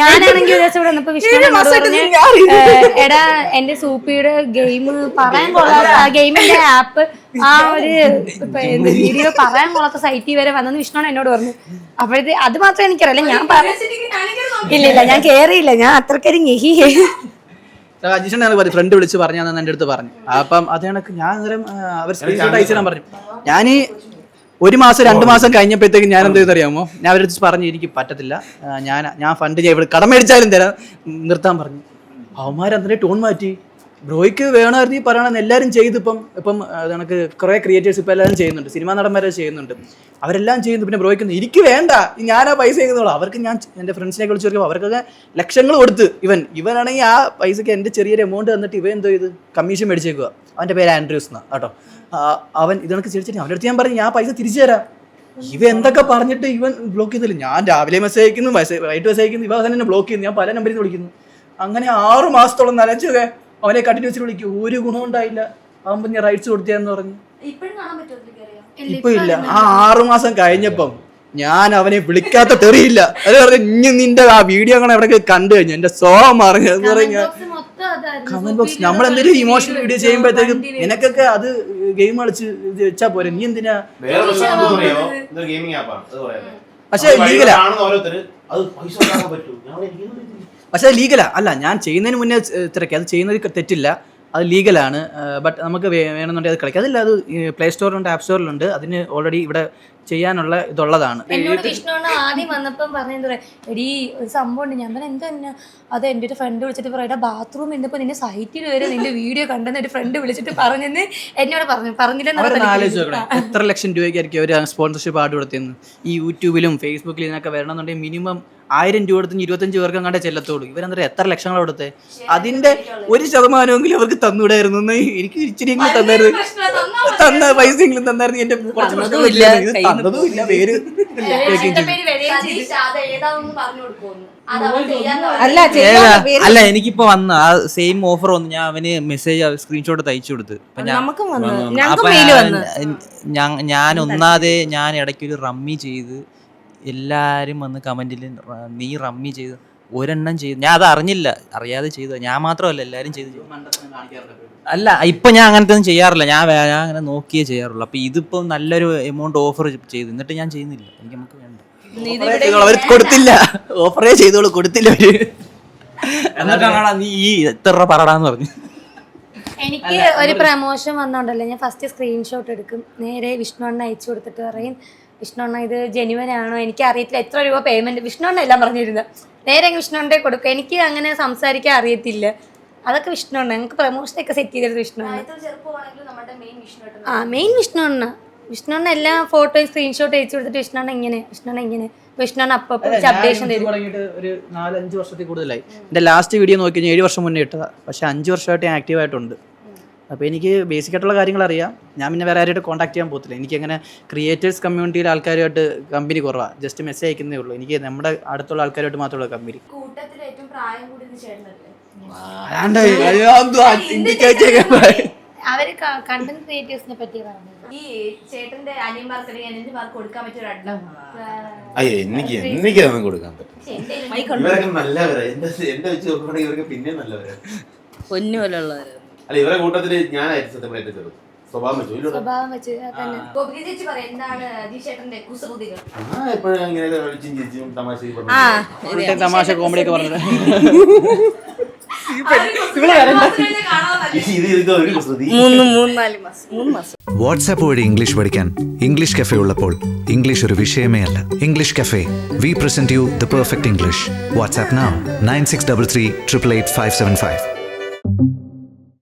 ഞാനാണെങ്കിൽ ഒരു ദിവസം ഇവിടെ വന്നപ്പോ വിഷ്ണു എന്നോട് പറഞ്ഞ് "ഏ, എടാ എന്റെ സൂപ്പിയുടെ ഗെയിം പറയാൻ കൊള്ളാത്ത ആ ഗെയിമിന്റെ ആപ്പ് ആ ഒരു വീഡിയോ പറയാൻ കൊള്ളാത്ത സൈറ്റിൽ വരെ വന്നെന്ന് വിഷ്ണു എന്നോട് പറഞ്ഞു. അപ്പോഴത്തെ അത് മാത്രം എനിക്കറിയില്ല. ഞാൻ ഇല്ല ഇല്ല ഞാൻ കേറിയില്ല. ഞാൻ അത്രക്കൊരു ഞെഹി. ഫ്രണ്ട് വിളിച്ച് പറഞ്ഞു എന്റെ അടുത്ത് പറഞ്ഞു. അപ്പം അത് കണക്ക് ഞാൻ അവർ സ്ക്രീൻഷോട്ട് അയച്ചു തരാൻ പറഞ്ഞു. ഞാൻ ഒരു മാസം രണ്ട് മാസം കഴിഞ്ഞപ്പോഴത്തേക്ക് ഞാൻ എന്ത് അറിയാമോ ഞാൻ അവരെ പറഞ്ഞു എനിക്ക് പറ്റത്തില്ല. ഞാൻ ഞാൻ ഫണ്ട് ഞാൻ ഇവിടെ കടമേടിച്ചാലും തരാം. നിർത്താൻ പറഞ്ഞു. അവന്മാരെ ടോൺ മാറ്റി. ബ്രോയ്ക്ക് വേണമായിരുന്നു ഈ പറയണമെന്ന് എല്ലാവരും ചെയ്തിപ്പം ഇപ്പം നമുക്ക് കുറേ ക്രിയേറ്റേഴ്സ് ഇപ്പം എല്ലാവരും ചെയ്യുന്നുണ്ട്. സിനിമാ നടന്മാരെ ചെയ്യുന്നുണ്ട്. അവരെല്ലാം ചെയ്യുന്നു പിന്നെ ബ്രോയ്ക്ക് എനിക്ക് വേണ്ട. ഞാനാ പൈസ ചെയ്യുന്നുള്ളൂ അവർക്ക് ഞാൻ എന്റെ ഫ്രണ്ട്സിനെ വിളിച്ച് നോക്കിയപ്പോൾ അവർക്കൊക്കെ ലക്ഷങ്ങൾ കൊടുത്ത് ഇവൻ ഇവനാണെങ്കിൽ ആ പൈസയ്ക്ക് എന്റെ ചെറിയൊരു എമൗണ്ട് തന്നിട്ട് ഇവൻ എന്തോ ഇത് കമ്മീഷൻ മേടിച്ചേക്കുക അവന്റെ പേര് ആൻഡ്രൂസ് എന്നാണ് കേട്ടോ. അവൻ ഇതൊക്കെ ചിരിച്ചിട്ട് അവന്റെ അടുത്ത് ഞാൻ പറഞ്ഞു ഞാൻ പൈസ തിരിച്ചു തരാം. ഇവ എന്തൊക്കെ പറഞ്ഞിട്ട് ഇവൻ ബ്ലോക്ക് ചെയ്തില്ല. ഞാൻ രാവിലെ മെസ്സേജ് അയക്കുന്നു വൈകിട്ട് മെസ്സേജ് അയക്കുന്നു ഇവ തന്നെ ബ്ലോക്ക് ചെയ്യുന്നു. ഞാൻ പല നമ്പറിൽ നിന്ന് വിളിക്കുന്നു. അങ്ങനെ ആറു മാസത്തോളം നനച്ചൊക്കെ അവനെ കണ്ടിന്യൂസ് വിളിക്കും. ഒരു ഗുണം ഉണ്ടായില്ല. അവൻ ഞാൻ റൈറ്റ്സ് കൊടുത്തേന്ന് പറഞ്ഞു. ഇപ്പൊ ഇല്ല. ആ ആറു മാസം കഴിഞ്ഞപ്പം ഞാൻ അവനെ വിളിക്കാത്ത തെറിയില്ല. അത് പറഞ്ഞു ഇനി നിന്റെ ആ വീഡിയോ അങ്ങനെ എവിടെ കണ്ടു കഴിഞ്ഞു എന്റെ സ്വഭാവം മറിഞ്ഞു എന്ന് പറഞ്ഞു മൊത്തം അതായിരുന്നു. കമന്റ് ബോക്സ് നമ്മൾ എന്തെങ്കിലും ഇമോഷണൽ വീഡിയോ ചെയ്യുമ്പോഴത്തേക്കും നിനക്കൊക്കെ അത് ഗെയിം കളിച്ച് ഇത് വെച്ചാ പോരെ. നീ എന്തിനാ വേറെ പ്രശ്നം എന്താ പറയാ. ഗെയിമിംഗ് ആപ്പാണ് പക്ഷേ ലീഗലാ. പക്ഷേ ലീഗലാ. അല്ല ഞാൻ ചെയ്യുന്നതിന് മുന്നേ തിരക്കി. അത് ചെയ്യുന്നത് തെറ്റില്ല. അത് ലീഗലാണ് ബട്ട് നമുക്ക് വേണമെന്നുണ്ടെങ്കിൽ അത് കളിക്കാം. അതില്ല അത് പ്ലേ സ്റ്റോറിലുണ്ട് ആപ്പ് സ്റ്റോറിലുണ്ട് അതിന് ഓൾറെഡി ഇവിടെ ചെയ്യാനുള്ള ഇതുള്ളതാണ്. എന്നോട് വിഷ്ണു അണ്ണ ആദ്യം വന്നപ്പം പറഞ്ഞെന്താ എടീ ഒരു സംഭവം ഉണ്ട്. ഞാൻ പറഞ്ഞ എന്താ അത് എന്റെ ഒരു ഫ്രണ്ട് വിളിച്ചിട്ട് പറയടാ ബാത്റൂം ഇന്നിപ്പോ നിന്റെ സൈറ്റിൽ വരെ നിന്റെ വീഡിയോ കണ്ടെന്ന് ഒരു ഫ്രണ്ട് വിളിച്ചിട്ട് പറഞ്ഞെന്ന് എന്നോട് പറഞ്ഞു. നോക്കണം എത്ര ലക്ഷം രൂപയ്ക്കായിരിക്കും അവർ സ്പോൺസർഷിപ്പ് ആഡ് കൊടുത്തിരുന്നു ഈ യൂട്യൂബിലും ഫേസ്ബുക്കിലും ഇതിനൊക്കെ വരണമെന്നുണ്ടെങ്കിൽ മിനിമം ആയിരം രൂപ എടുത്തും ഇരുപത്തഞ്ച് പേർക്ക് കണ്ടേ ചെല്ലത്തോളൂ ഇവരെന്താ എത്ര ലക്ഷങ്ങൾ കൊടുത്തേ? അതിന്റെ ഒരു ശതമാനമെങ്കിലും അവർക്ക് തന്നൂടായിരുന്നു. എന്ന് എനിക്ക് ഇച്ചിരിയെങ്കിലും തന്നായിരുന്നു. തന്ന പൈസയെങ്കിലും തന്നായിരുന്നു. എന്റെ കുറച്ച് പ്രശ്നങ്ങൾ ഇല്ല, ഇത് തന്നതും ഇല്ല. പേര് അല്ല എനിക്കിപ്പോ വന്ന ആ സെയിം ഓഫർ വന്നു ഞാൻ അവന് മെസ്സേജ് സ്ക്രീൻഷോട്ട് തയ്ച്ചു കൊടുത്ത്. അപ്പൊ നമുക്കും വന്നു. വന്നു. മെയിൽ വന്നു. ഞാൻ ഞാൻ ഒന്നാതെ ഞാൻ ഇടയ്ക്ക് ഒരു റമ്മി ചെയ്ത് എല്ലാരും വന്ന് കമന്റിൽ നീ റമ്മി ചെയ്ത് ഒരെണ്ണം ചെയ്തു. ഞാൻ അത് അറിഞ്ഞില്ല. അറിയാതെ ചെയ്തു ഞാൻ മാത്രമല്ല എല്ലാവരും ചെയ്തു അല്ല ഇപ്പൊ ഞാൻ അങ്ങനത്തെ ഒന്നും ചെയ്യാറില്ല. ഞാൻ ഞാൻ അങ്ങനെ നോക്കിയേ ചെയ്യാറുള്ളൂ. അപ്പൊ ഇതിപ്പോ നല്ലൊരു എമൗണ്ട് ഓഫർ ചെയ്തു. എന്നിട്ട് ഞാൻ ചെയ്യുന്നില്ല. എനിക്ക് നമുക്ക് വേണ്ട. അവർ അവർ കൊടുത്തില്ല. ഓഫറേ ചെയ്തോളൂ. കൊടുത്തില്ല അവർ. എന്നിട്ടാണ് നീ ഈ എത്ര രൂപ പറടാന്ന് പറഞ്ഞു. എനിക്ക് ഒരു പ്രമോഷൻ വന്നോണ്ടല്ലോ. ഞാൻ ഫസ്റ്റ് സ്ക്രീൻഷോട്ട് എടുക്കും. നേരെ വിഷ്ണു അണ്ണ അയച്ചു കൊടുത്തിട്ട് പറയും വിഷ്ണു അണ്ണ ഇത് ജെനുവൻ ആണോ എനിക്ക് അറിയത്തില്ല എത്ര രൂപ പേയ്മെന്റ് വിഷ്ണുണ്ണ എല്ലാം പറഞ്ഞിരുന്നത്. നേരെ വിഷ്ണുണ്ടെ കൊടുക്കും. എനിക്ക് അങ്ങനെ സംസാരിക്കാൻ അറിയത്തില്ല. അതൊക്കെ വിഷ്ണു അണ്ണ ഞങ്ങൾക്ക് പ്രമോഷനൊക്കെ സെറ്റ് ചെയ്തത് വിഷ്ണു അണ്ണ എത്ര ചെറുപ്പമാണെങ്കിലും നമ്മുടെ മെയിൻ വിഷ്ണു ആ മെയിൻ വിഷ്ണു വിഷ്ണുണ്ണ വിഷ്ണു അണ്ണ എല്ലാ ഫോട്ടോയും സ്ക്രീൻഷോട്ട് അയച്ചു കൊടുത്തിട്ട് വിഷ്ണു അണ്ണ ഇങ്ങനെ. വിഷ്ണു അണ്ണ ഇങ്ങനെ വിഷ്ണുണ്ണ അണ്ണ അപ്പം അപ്ഡേഷൻ ഒരു നാലഞ്ച് വർഷത്തിൽ കൂടുതലായി. എന്റെ ലാസ്റ്റ് വീഡിയോ നോക്കി കഴിഞ്ഞാൽ ഏഴ് വർഷം മുന്നേ ഇട്ടതാ. പക്ഷെ അഞ്ച് വർഷമായിട്ട് ഞാൻ ആക്റ്റീവ് ആയിട്ടുണ്ട്. അപ്പോൾ എനിക്ക് ബേസിക് ആയിട്ടുള്ള കാര്യങ്ങൾ അറിയാം. ഞാൻ പിന്നെ വേറെ ആരായിട്ട് കോൺടാക്ട് ചെയ്യാൻ പോകത്തില്ല. എനിക്ക് അങ്ങനെ ക്രിയേറ്റേഴ്സ് കമ്മ്യൂണിറ്റിയിലെ ആൾക്കാരുമായിട്ട് കമ്പനി കുറവാണ് ജസ്റ്റ് മെസ്സേജ് അയക്കുന്നേ ഉള്ളൂ. എനിക്ക് നമ്മുടെ അടുത്തുള്ള ആൾക്കാരുമായിട്ട് മാത്രമുള്ള കമ്പനി കൂട്ടത്തിൽ ഏറ്റവും പ്രായം കൂടിയത് ചേട്ടനല്ലേ? അവർ കണ്ടന്റ് ക്രിയേറ്റേഴ്സിനെ പറ്റി പറഞ്ഞത് ഈ ചേട്ടന്റെ അനിയന്മാർക്ക് മാർക്ക് കൊടുക്കാൻ പറ്റിയ ഒരു അഡ്ഡം അയ്യോ എനിക്ക് എനിക്ക് അതൊന്നും കൊടുക്കാൻ പറ്റും നല്ലവരാ. എന്റെ എന്റെ വെച്ച് നോക്കുകയാണെങ്കിൽ ഇവരൊക്കെ പിന്നെ നല്ലവരാ. പൊന്നു പോലുള്ളവര്. അല്ല ഇവരെ കൂട്ടത്തിൽ ഞാനായിരുന്നു സത്യം ഏറ്റവും ചെറുത്. സ്വഭാവം വെച്ചു. സ്വഭാവം വെച്ച് തന്നെ. ഗോപിക ചേച്ചി പറ എന്താണ് കുസൃതികൾ? ആ എപ്പോഴും ഇങ്ങനെ ചിരിച്ചും തമാശ ആ തമാശ കോമഡി ഒക്കെ പറഞ്ഞത്. ഇത് ഇത് ഒരു കുസൃതി. മൂന്ന് മൂന്ന് നാല് മാസം. മൂന്ന് മാസം. വാട്സാപ്പ് വഴി ഇംഗ്ലീഷ് പഠിക്കാൻ ഇംഗ്ലീഷ് കഫേ ഉള്ളപ്പോൾ ഇംഗ്ലീഷ് ഒരു വിഷയമേ അല്ല. English cafe. We present you the perfect English WhatsApp nine six double three triple eight five seven five